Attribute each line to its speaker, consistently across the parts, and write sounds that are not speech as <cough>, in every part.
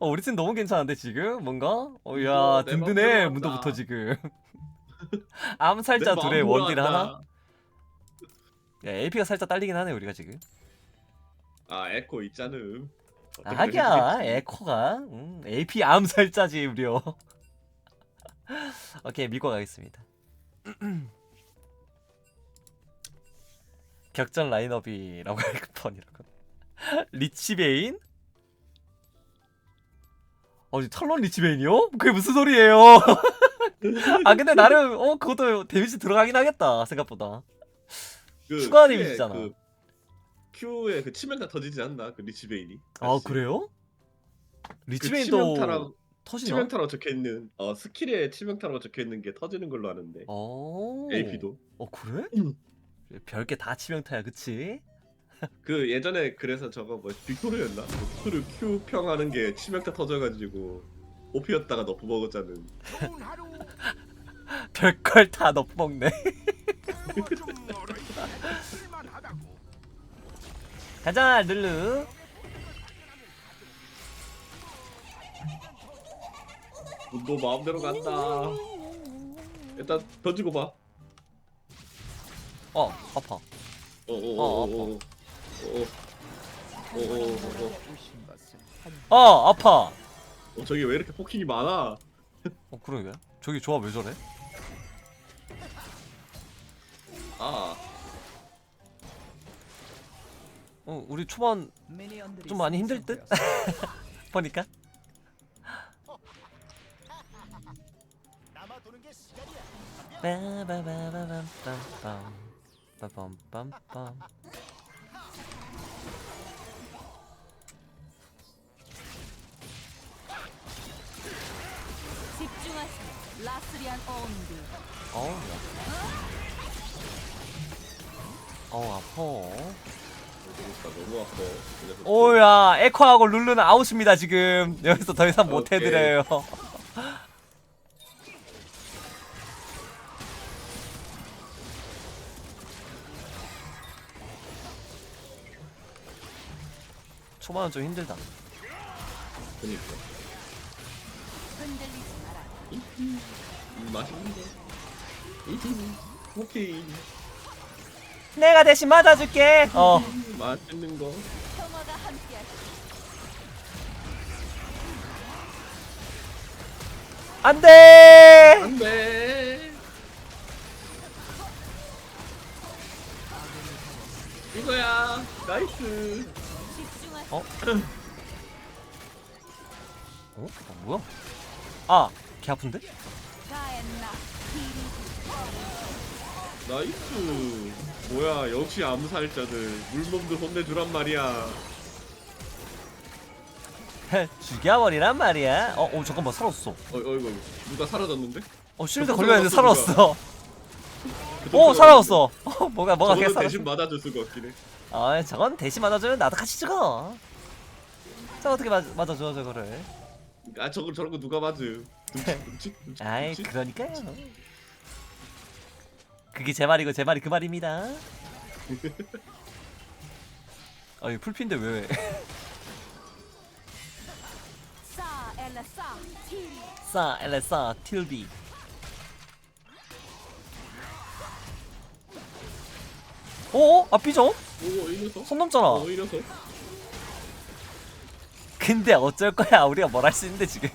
Speaker 1: 어 우리 팀 너무 괜찮은데 지금 뭔가? 어야
Speaker 2: 이거 내
Speaker 1: 든든해
Speaker 2: 맘대로
Speaker 1: 문도부터
Speaker 2: 한다.
Speaker 1: 지금. <laughs> 암살자
Speaker 2: 내
Speaker 1: 둘의
Speaker 2: 마음대로
Speaker 1: 원딜
Speaker 2: 한다.
Speaker 1: 하나? 야 AP가 살짝 딸리긴 하네 우리가 지금.
Speaker 2: 아 에코 있잖음.
Speaker 1: 아, 하기야 에코가 음, AP 암살자지 우리요. <laughs> 오케이 믿고 가겠습니다. <clears throat> 격전 라인업이라고 할 <laughs> 뻔이라고. 리치베인? 어, 탈론 리치베인이요? 그게 무슨 소리예요? <laughs> 아 근데 나름 어 그것도 데미지 들어가긴 하겠다 생각보다.
Speaker 2: 그
Speaker 1: 추가 데미지잖아.
Speaker 2: 그 Q에 그 치명타 터지지 않나? 그 리치베인이.
Speaker 1: 아? 그래요?
Speaker 2: 그
Speaker 1: 리치베인도
Speaker 2: 치명타라고
Speaker 1: 터지나?
Speaker 2: 치명타로 적혀 있는 어 스킬에 치명타로 적혀 있는 게 터지는 걸로 아는데.
Speaker 1: 어.
Speaker 2: AP도.
Speaker 1: 어 그래?
Speaker 2: 음.
Speaker 1: 별게 다 치명타야 그치? <laughs>
Speaker 2: 그 예전에 그래서 저거 뭐 빅토르였나? 빅토르 Q 평하는 게 치명타 터져가지고 오피였다가 너프 먹었잖은. <laughs>
Speaker 1: 별걸 다 넣먹네 <laughs> 가자 룰루
Speaker 2: 너 마음대로 간다. 일단 던지고 봐.
Speaker 1: 어 아파 어,
Speaker 2: 어어어 어 어. 어 어 어 어.
Speaker 1: 어 아파
Speaker 2: 어 저기 왜 이렇게 포킹이 많아?
Speaker 1: 어 그러게 저기 조합 왜 저래?
Speaker 2: 아
Speaker 1: 어 우리 초반 좀 많이 힘들 듯? <laughs> 보니까 빠바바바밤빰빰 빠밤빰빰
Speaker 3: 라스리안 온드.
Speaker 1: 어우 야. 어우 아파
Speaker 2: 모르겠다 너무 아파. 그래서
Speaker 1: 오야 에코하고 룰루는 아웃입니다 지금 여기서 더 이상 못
Speaker 2: 오케이.
Speaker 1: 해드려요 <laughs> 초반은 좀 힘들다
Speaker 2: 그니까
Speaker 3: 흔들리지 마라.
Speaker 2: 음, 맛있는 거. 음, 오케이
Speaker 1: 내가 대신 맞아줄게 어
Speaker 2: 음, 맛있는 거.
Speaker 3: 평화가 함께하시.
Speaker 1: 안돼
Speaker 2: 안 돼. 이거야 나이스.
Speaker 3: 집중하세요.
Speaker 1: 어? 어? 어 뭐야? 아 개 아픈데?
Speaker 2: 나이스. 뭐야 역시 암살자들 물몸도 혼내주란 말이야.
Speaker 1: 죽여버리란 말이야 어, 어 잠깐만 살았어
Speaker 2: 어 어이구 누가 사라졌는데?
Speaker 1: 어 쉴드
Speaker 2: 어, 살아났어,
Speaker 1: 살았어
Speaker 2: 그 <laughs>
Speaker 1: 오 살아왔어 어 뭐가 뭐가 계속
Speaker 2: 대신 맞아줄 수가 없긴 해.
Speaker 1: 아 저건 대신 맞아주면 나도 같이 죽어 저 어떻게 맞, 맞아줘 저거를
Speaker 2: 아 저거 저런 거 누가 맞음? 둠칫 둠칫 둠칫
Speaker 1: 아이? 그러니까요 그게 제 말이고 제 말이 그 말입니다 <laughs> 아이 풀핀데 왜. 싸 엘레싸 틸비 어? 아 삐져?
Speaker 2: 오, 이 녀석?
Speaker 1: 손 넘잖아
Speaker 2: 어, 이 녀석?
Speaker 1: 근데 어쩔 거야 우리가 뭘 할 수 있는데 지금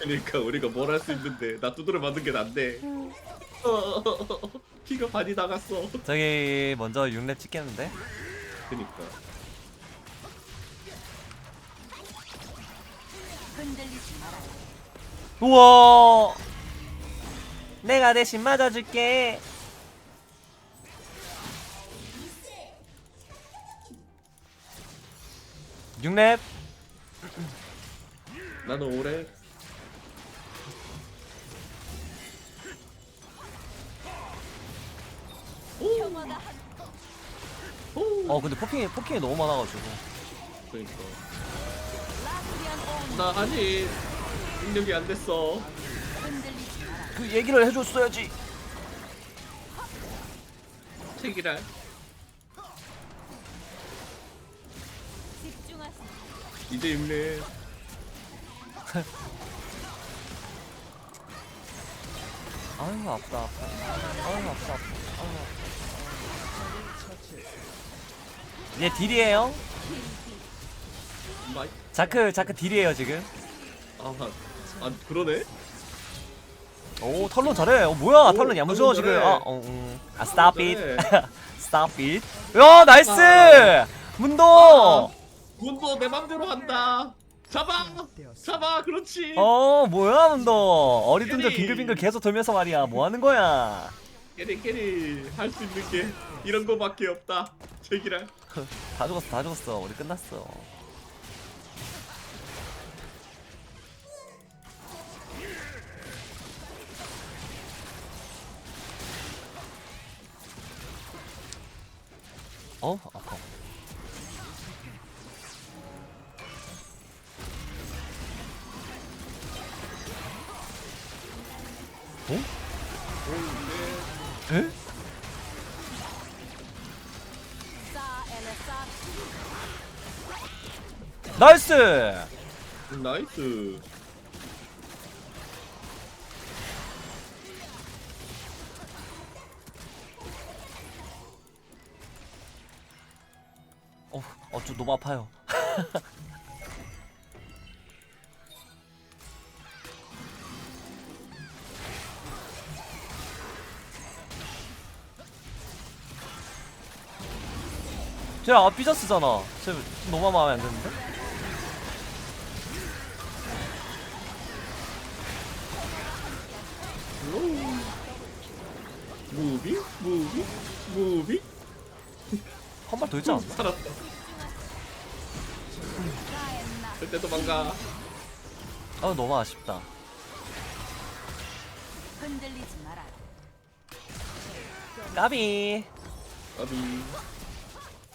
Speaker 2: 그러니까 우리가 뭘 할 수 있는데 나 두드려 맞는 게 난데. 어, 피가 반이 나갔어.
Speaker 1: 저기 먼저 6렙 찍겠는데
Speaker 2: 그니까.
Speaker 3: 흔들리지 마라.
Speaker 1: 우와 내가 대신 맞아줄게 육렙
Speaker 2: 나는 올해
Speaker 1: 어 근데 포킹이 포킹이 너무 많아가지고
Speaker 2: 그러니까. 나 아직 능력이 안 됐어.
Speaker 1: 그 얘기를 해줬어야지.
Speaker 3: 집중하세요.
Speaker 2: 이제 육래. <laughs>
Speaker 1: 아유 아프다 아프다 아유 아프다 아프다 얘 딜이에요.
Speaker 2: 마이
Speaker 1: 자크 자크 딜이에요 지금.
Speaker 2: 아, 아 그러네?
Speaker 1: 오 털론 잘해. 어 뭐야?
Speaker 2: 오,
Speaker 1: 털론 야무져
Speaker 2: 털론
Speaker 1: 지금.
Speaker 2: 잘해.
Speaker 1: 아, 어, 음. 아 stop it. <laughs> stop it. 야 나이스!
Speaker 2: 아.
Speaker 1: 문도
Speaker 2: 내 맘대로 한다. 잡아! 잡아 그렇지.
Speaker 1: 어 뭐야 문도? 어리둥절. 빙글빙글 계속 돌면서 말이야. 뭐 하는 거야
Speaker 2: 깨리 깨리 할 수 있는 게 이런 거밖에 없다. 제기랄. <laughs>
Speaker 1: 다 죽었어 다 죽었어. 우리 끝났어. 어? 아까 어? 에? 나이스!
Speaker 2: 나이스
Speaker 1: 어, 어, 좀 너무 아파요. <laughs> 쟤 아, 삐졌쓰잖아. 쟤 너무 마음에 안 드는데?
Speaker 2: 무비 무비 무비
Speaker 1: 한 발 더 있지 않았나?
Speaker 2: 살았다 그때 도망가
Speaker 1: 아, 너무 아쉽다.
Speaker 3: 흔들리지 마라.
Speaker 1: 까비.
Speaker 2: 아비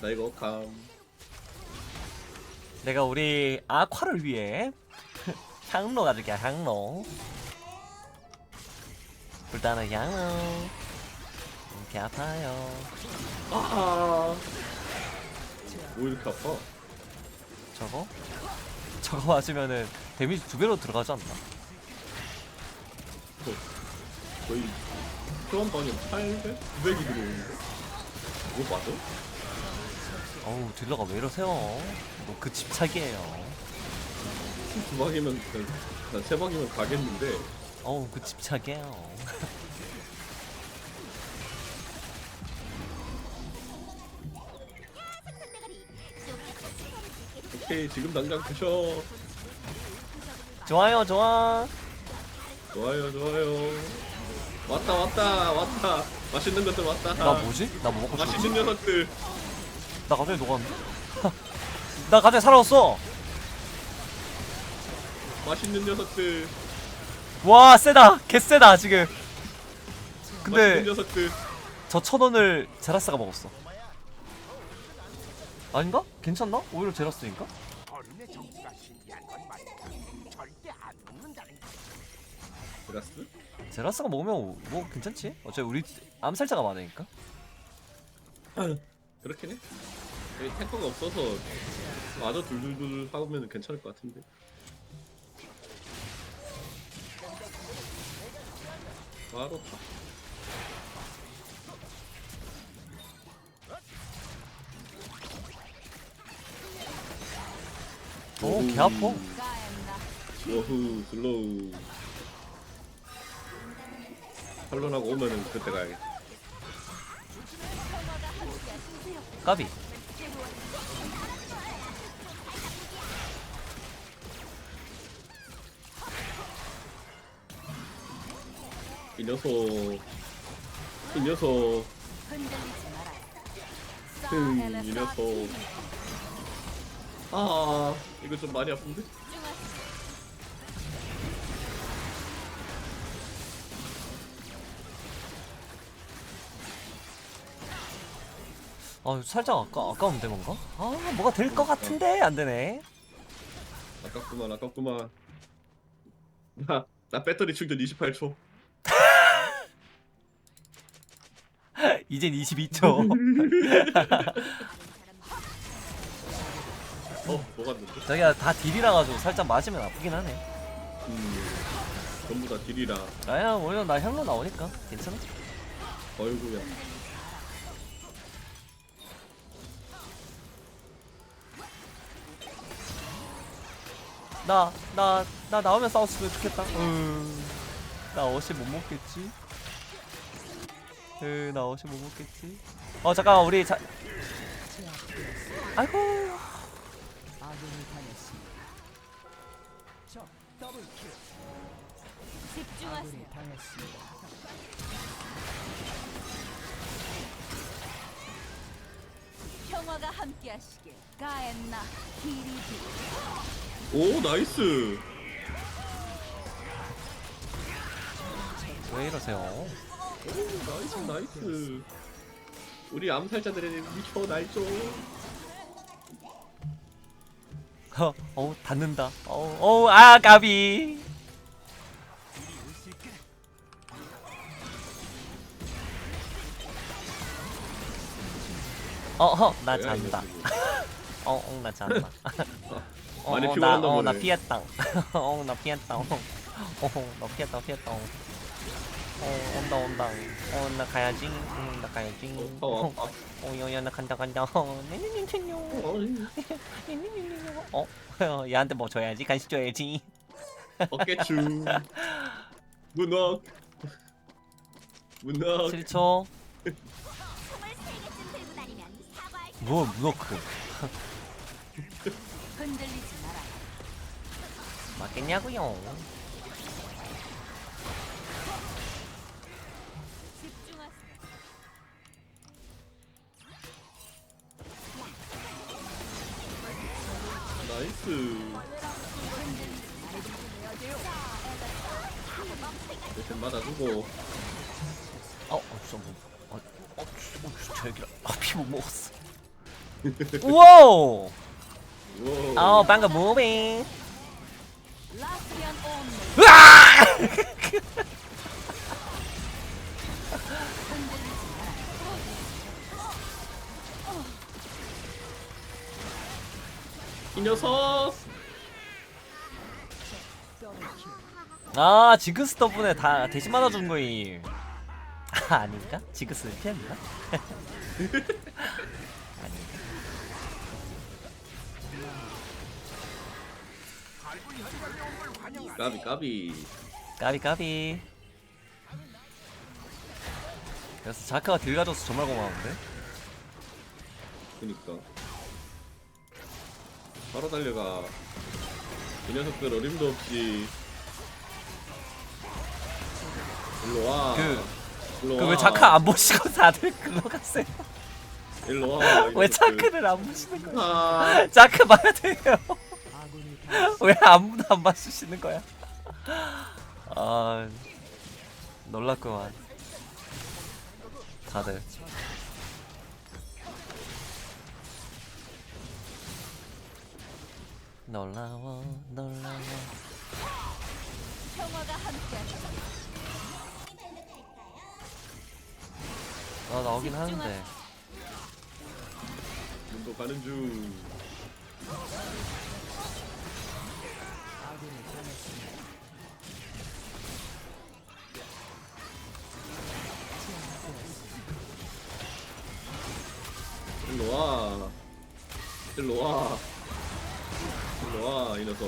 Speaker 2: 나 이거 감
Speaker 1: 내가 우리 아ኳ를 위해 <laughs> 향로 가줄게, 향로. 불타는 향로. 이렇게 아파요.
Speaker 2: 아 뭐 이렇게 아파
Speaker 1: 저거? 저거 맞으면은 데미지 두 배로 들어가지 않나?
Speaker 2: 거의 그런 방에 800? 900이 들어오는데 이거 맞아?
Speaker 1: 어우 딜러가 왜 이러세요? 뭐 그 집착이에요.
Speaker 2: 두 방이면 난세 방이면 가겠는데
Speaker 1: 어우 그 집착이에요.
Speaker 2: 오케이 지금 당장 드셔
Speaker 1: 좋아요 좋아.
Speaker 2: 좋아요 좋아요 왔다 왔다 왔다 맛있는 것들 왔다
Speaker 1: 나 뭐지? 나 뭐 먹고 싶었지?
Speaker 2: 맛있는 녀석들
Speaker 1: 나 갑자기 녹았는데? <laughs> 나 갑자기 살아왔어.
Speaker 2: 맛있는 녀석들
Speaker 1: 와 세다 개 세다 지금.
Speaker 2: 맛있는
Speaker 1: 근데
Speaker 2: 녀석들
Speaker 1: 저 천 원을 제라스가 먹었어. 아닌가? 괜찮나? 오히려 제라스인가?
Speaker 2: 그라스?
Speaker 1: 제라스가 먹으면 뭐 괜찮지? 어차피 우리 암살자가 많으니까.
Speaker 2: 그렇긴 해 여기 탱커가 없어서 마저 둘둘둘 하면 괜찮을 것 같은데 바로 타
Speaker 1: 오, 개 아파.
Speaker 2: 워후 슬로우 탈론하고 오면은 그때 가야겠다
Speaker 1: 까비.
Speaker 2: 이 녀석 이 녀석.
Speaker 3: 싸
Speaker 2: 흠, 이 녀석 아 이거 좀 많이 아픈데?
Speaker 1: 아 살짝 아까 아까운데 뭔가? 아 뭐가 될 것 같은데 안 되네.
Speaker 2: 아깝구만 아깝구만 나, 나 배터리 충전 28초
Speaker 1: 이젠 22초.
Speaker 2: 어 녹았는데?
Speaker 1: 저기가 다 딜이라 가지고 살짝 맞으면 아프긴 하네.
Speaker 2: 음, 전부 다 딜이라.
Speaker 1: 아야 오히려 나 향로 나오니까 괜찮아
Speaker 2: 어이구야.
Speaker 1: 나 나 나 나오면 싸웠으면 좋겠다 음, 나 어시 못 먹겠지 으, 나 어시 못 먹겠지 어 잠깐만 우리 자 아이고
Speaker 3: 집중하세요. 평화가 함께하시길. 가엔나 기리디.
Speaker 2: 오 나이스.
Speaker 1: 왜 이러세요
Speaker 2: 오 나이스 나이스. 우리 암살자들에게 미쳐 날 좀.
Speaker 1: 어, 어우 닿는다 어우 어우 아 까비 어허 나
Speaker 2: 뭐야, 이
Speaker 1: 잔다
Speaker 2: 녀석이. <laughs>
Speaker 1: 어나 잔다 <laughs> 어,
Speaker 2: 많이
Speaker 1: 어,
Speaker 2: 피곤한가
Speaker 1: 나, 어, 나
Speaker 2: 보네.
Speaker 1: 피했다 <laughs> 어나 피했다 어나 피했다 피했다 어 온다 온다 어나 가야지 응, 나 가야지
Speaker 2: 어, 어, 어,
Speaker 1: 어 여야 나 간다 간다 어 네네네네요
Speaker 2: 어,
Speaker 1: 어? 어, 얘한테 뭐 줘야지 간식 줘야지
Speaker 2: 어깨추. 문어. 문어.
Speaker 1: 7초 뭐 문어크
Speaker 3: 흔들리지 마라. 집중하세요.
Speaker 2: 나이스. 대신 맞아주고.
Speaker 1: 어? 어 진짜 뭐 어? 어? 어? 진짜 여기라 아 피 못 먹었어 <laughs>
Speaker 2: 우와.
Speaker 1: 어 방금 무빙. 으아! <laughs>
Speaker 2: 이 녀석.
Speaker 1: 아 징크스 덕분에 다 대신 맞아준 거임 아 <laughs> 아닌가? 징크스는 피했나? <laughs> 아닌가?
Speaker 2: 까비 까비.
Speaker 1: 까비 까비 그래서 자크가 딜 가져서 정말 고마운데?
Speaker 2: 그니까. 바로 달려가. 이 녀석들 어림도 없이. 일로 와.
Speaker 1: 그- 그
Speaker 2: 와.
Speaker 1: 왜 자크 안 보시고 다들 글로 갔어요?
Speaker 2: 일로 와. 이 <laughs>
Speaker 1: 왜. 자크를 안 보시는 거야?
Speaker 2: 아, <laughs>
Speaker 1: 자크 봐야 돼요. <laughs> 왜 아무도 안 봐주시는 거야? 아 놀랐구만. 다들. 놀라워 놀라워
Speaker 3: 평화가 함께하시길.
Speaker 1: 아 나오긴 하는데
Speaker 2: 눈도 가는 중. 일로 와. 일로 와. 일로 와, 이 녀석.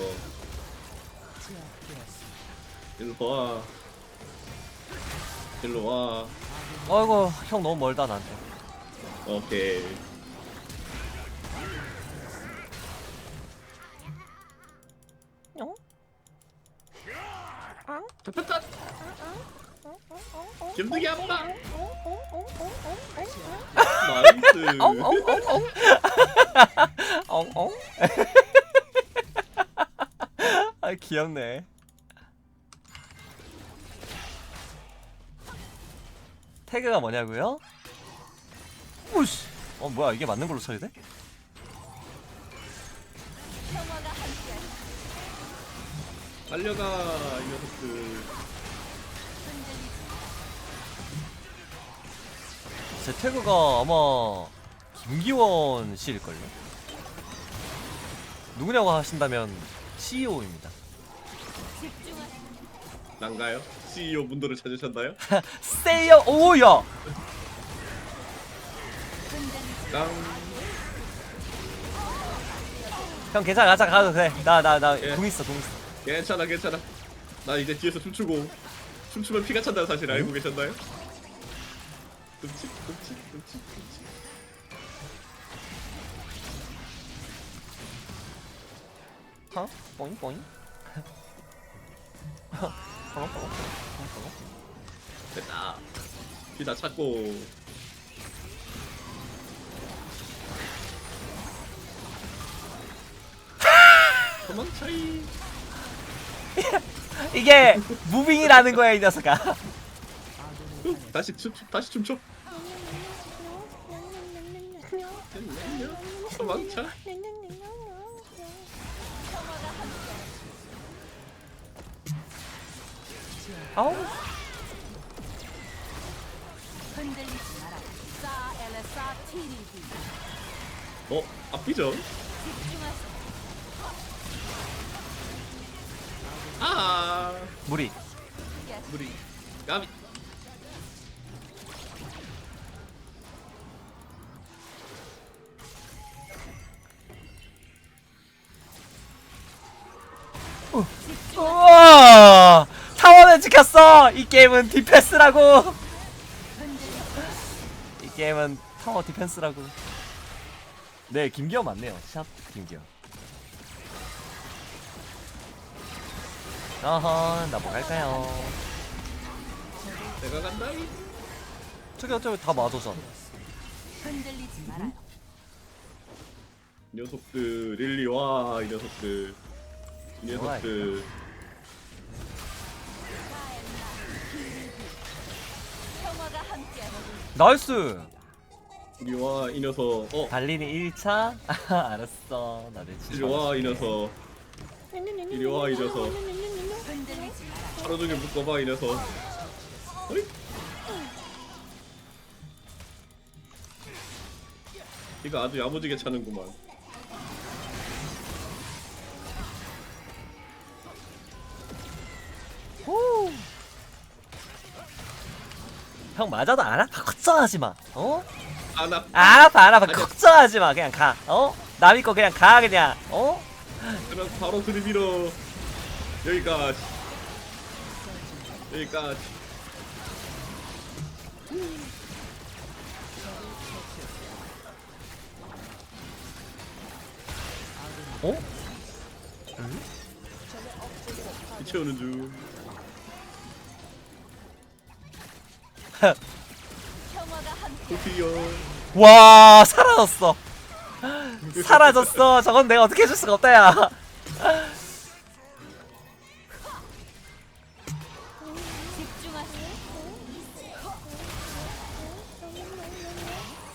Speaker 2: 일로 와. 일로 와.
Speaker 1: 어이구 형 너무 멀다 나한테
Speaker 2: 오케이.
Speaker 1: 어?
Speaker 2: 잡혔다. 김득이 아빠. 나이스.
Speaker 1: 엉엉엉엉 엉엉 아 귀엽네 태그가 뭐냐고요? 오씨 어 뭐야 이게 맞는 걸로 처리 돼?
Speaker 3: 평화가 함께하시길.
Speaker 2: 달려가 이 녀석들.
Speaker 1: 제 태그가 아마 김기원 씨일걸요? 누구냐고 하신다면 CEO입니다.
Speaker 2: 난가요? CEO 문도를 찾으셨나요?
Speaker 1: 세요 오야
Speaker 2: 깡.
Speaker 1: 형 괜찮아 가자 가도 돼 나 나나
Speaker 2: 예.
Speaker 1: 공 있어 공 있어
Speaker 2: 괜찮아 괜찮아. 나 이제 뒤에서 춤추고 춤추면 피가 찬다는 사실 알고 계셨나요? 끔찍 끔찍 끔찍 끔찍.
Speaker 1: 어? 뽀잉 뽀잉 어, 어, 어.
Speaker 2: 됐다. 피다 찾고. <laughs> 도망차이.
Speaker 1: 이게 무빙이라는 거야 이 녀석아
Speaker 2: 다시 춤 다시 춤춰.
Speaker 1: 아우
Speaker 3: 흔들리지 마라. 사 엘레사 티리디.
Speaker 2: 어 앞이죠?
Speaker 3: 집중하세요.
Speaker 2: 아
Speaker 1: 무리
Speaker 2: 우리 까비.
Speaker 1: 이 게임은 디펜스라고. 이 게임은 타워 디펜스라고. 네 김기현 맞네요. 샵 김기현. 어허 나 뭐 갈까요?
Speaker 2: 내가 간다.
Speaker 1: 저기 저기 다 맞아잖아
Speaker 3: 흔들리지 말아요.
Speaker 2: 이 녀석들 릴리 와이 녀석들 이 녀석들
Speaker 1: 나이스
Speaker 2: 이리 와이 녀석 어
Speaker 1: 달리니 1차? <laughs> 알았어 나를
Speaker 2: 이리 와이 녀석 이리 와이 녀석. 하루 종일 묶어봐 이 녀석 어이? 이거 아주 야무지게 차는구만
Speaker 1: 후. 형 맞아도 안 아파 걱정하지 마 어?
Speaker 2: 아나
Speaker 1: 안 아파 안 아파
Speaker 2: 아니야.
Speaker 1: 걱정하지 마 그냥 가 어? 나 믿고 그냥 가 그냥 어?
Speaker 2: 그럼 바로 들이밀어 여기까지 여기까지
Speaker 1: 어?
Speaker 2: 채우는 중
Speaker 1: 와 사라졌어. 사라졌어. 저건 내가 어떻게 해줄 수가 없다 야.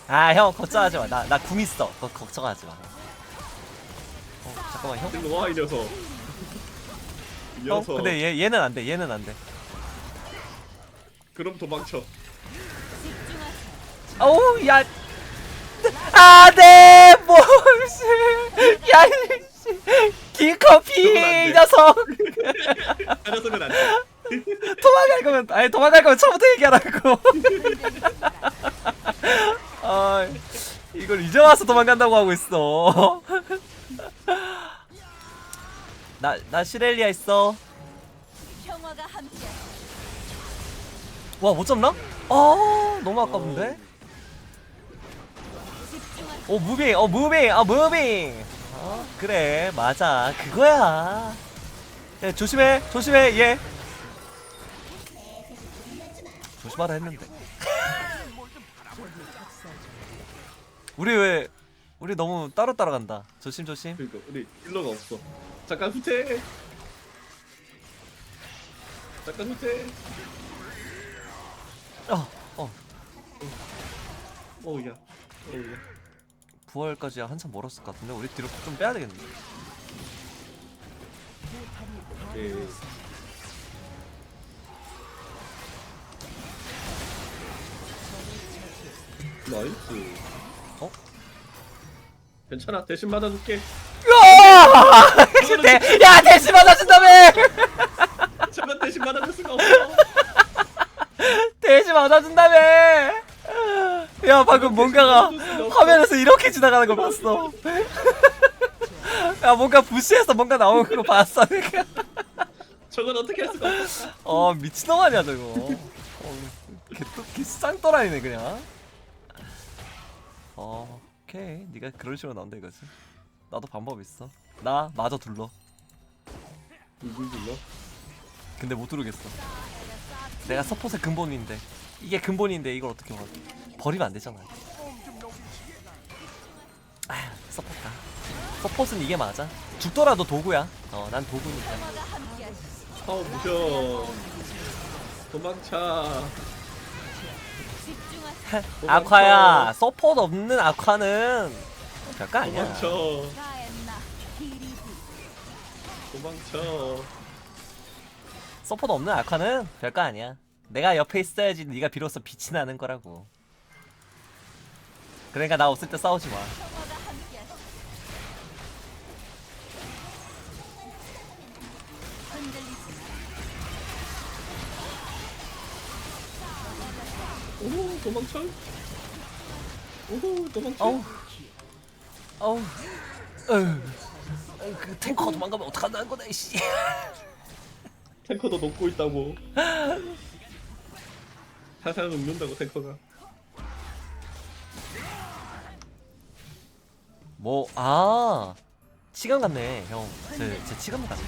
Speaker 1: 아 형 걱정하지 마나 나 궁 있어. 거, 걱정하지 마. 어, 잠깐만 형.
Speaker 2: 일로 와이 녀석. 이
Speaker 1: 어?
Speaker 2: 녀석.
Speaker 1: 근데 얘, 얘는 안돼. 얘는 안돼.
Speaker 2: 그럼 도망쳐.
Speaker 1: 어우 야. 아네 뭐씨 야 이씨. 기커피
Speaker 2: 그건 안 돼.
Speaker 1: 이 녀석.
Speaker 2: 안돼.
Speaker 1: 도망갈 거면 아니 도망갈 거면 처음부터 얘기하라고. 아 이걸 이제 와서 도망간다고 하고 있어. 나 나 시렐리아 있어.
Speaker 3: 평화가 함께.
Speaker 1: 와 못 잡나? 아 너무 아까운데. 오 무빙 어 무빙 어 무빙. 어 그래 맞아. 그거야. 야, 조심해 조심해 얘 조심하라 했는데. 우리 왜 우리 너무 따로 따라간다. 조심 조심.
Speaker 2: 그러니까 우리 힐러가 없어. 잠깐 후퇴. 잠깐 후퇴
Speaker 1: 어 어.
Speaker 2: 어우야. 어우야.
Speaker 1: 부활까지 한참 멀었을 것 같은데 우리 뒤로 좀 빼야 되겠는데
Speaker 2: 예. 나이스.
Speaker 1: 어?
Speaker 2: 괜찮아. 대신 맞아줄게.
Speaker 1: 야! <laughs> 대, 야 대신 받아준다며 돼지 맞아준다며. 야 방금 뭔가가 화면에서 이렇게 지나가는 거 봤어. <laughs> 야 뭔가 부시에서 뭔가 나오는 거 봤어 내가.
Speaker 2: 저건 어떻게 할 수가 없어.
Speaker 1: 어 미친놈 아니야 저거. 어, 개또 개쌍떠라이네 그냥. 어 오케이. 니가 그런 식으로 나온다 이거지. 나도 방법 있어. 나 마저 둘러.
Speaker 2: 누굴 둘러?
Speaker 1: 근데 못 들어오겠어. 내가 서폿의 근본인데 이게 근본인데 이걸 어떻게 막 버리면 안 되잖아. 아 서폿가. 서폿은 이게 맞아. 죽더라도 도구야. 어 난 도구니까.
Speaker 2: 파워 부셔. 도망차.
Speaker 1: 아ኳ야 서폿 없는 아ኳ는 별거 아니야.
Speaker 2: 도망쳐. 도망쳐.
Speaker 1: 서폿 없는 아ኳ는 별거 아니야. 내가 옆에 있어야지 네가 비로소 빛이 나는 거라고. 그러니까 나 없을 때 싸우지 마.
Speaker 3: 평화가 함께하시오. 흔들리지 마라.
Speaker 2: 오 도망쳐. 오 도망쳐.
Speaker 1: 어우. 어우. 그 탱커 도망가면 어떡한다는 거다 이씨. <laughs>
Speaker 2: 탱커도 녹고 있다고. <laughs> 살살 녹는다고 탱커가.
Speaker 1: 뭐, 아. 치감 같네, 형. 제, 제 치감 같네.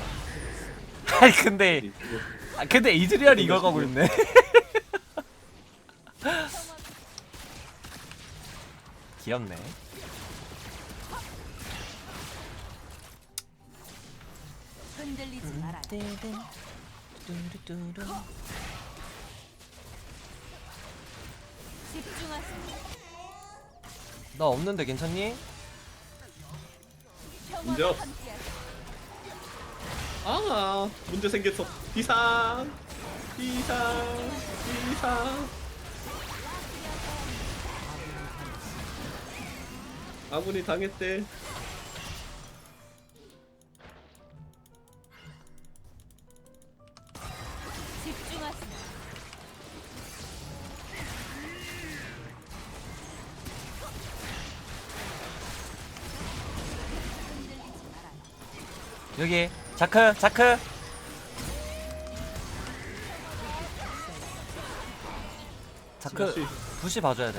Speaker 1: <laughs> 아니, 근데, 아, 근데 이즈리얼이 이걸 가고 있네. 귀엽네.
Speaker 3: 흔들리지 집중하세요.
Speaker 1: 나 없는데 괜찮니?
Speaker 2: 없어.
Speaker 3: 함께하시오.
Speaker 2: 아 문제 생겼어. 비상. 비상. 비상. 아군이 당했대.
Speaker 1: 여기, 자크, 자크. 자크. 부시 봐줘야 돼.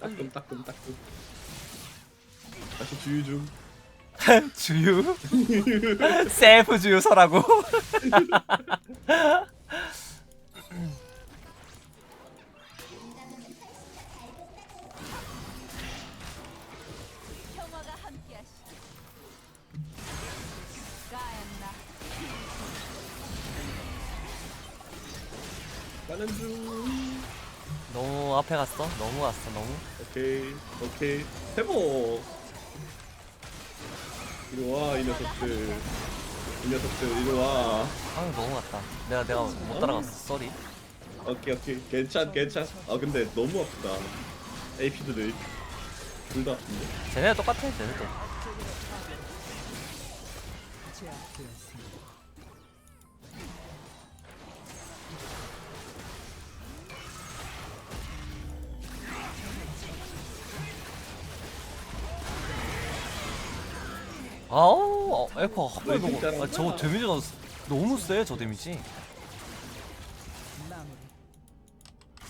Speaker 2: 따끔 따끔 따끔. 다시 주유 중. <laughs>
Speaker 1: 주유? <laughs> 셀프 주유서라고? <laughs>
Speaker 2: 가는 중.
Speaker 1: 너무 앞에 갔어? 너무 갔어, 너무.
Speaker 2: 오케이 오케이 해보. 이리 와 이 녀석들. 이 녀석들 이리 와.
Speaker 1: 아, 너무 갔다. 내가, 내가 못 따라갔어, 쏘리.
Speaker 2: 오케이 오케이 괜찮 괜찮. 아 근데 너무 아프다. AP들이 둘다 아픈데.
Speaker 1: 쟤네 똑같아, 쟤네도. 아우, 어, 에코 한 번에
Speaker 2: 너희
Speaker 1: 너무, 아, 저거
Speaker 2: 진짜구나.
Speaker 1: 데미지가 너무 세, 저 데미지.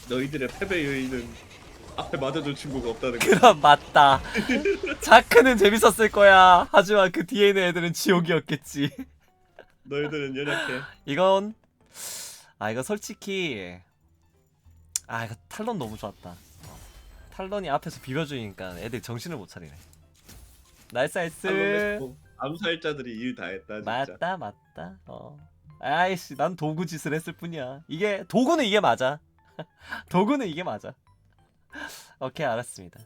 Speaker 2: 너희들의 패배 요인은 앞에 맞아줄 친구가 없다는 거.
Speaker 1: 그럼 맞다. 자크는 재밌었을 거야. 하지만 그 뒤에 있는 애들은 지옥이었겠지.
Speaker 2: 너희들은 연약해.
Speaker 1: 이건 아 이거 솔직히 아 이거 탈론 너무 좋았다. 어. 탈론이 앞에서 비벼주니까 애들 정신을 못 차리네. 나이스 나이스.
Speaker 2: 암살자들이 일 다 했다 진짜.
Speaker 1: 맞다 맞다. 어. 아이씨 난 도구 짓을 했을 뿐이야. 이게 도구는 이게 맞아. <laughs> 도구는 이게 맞아. <laughs> 오케이 알았습니다.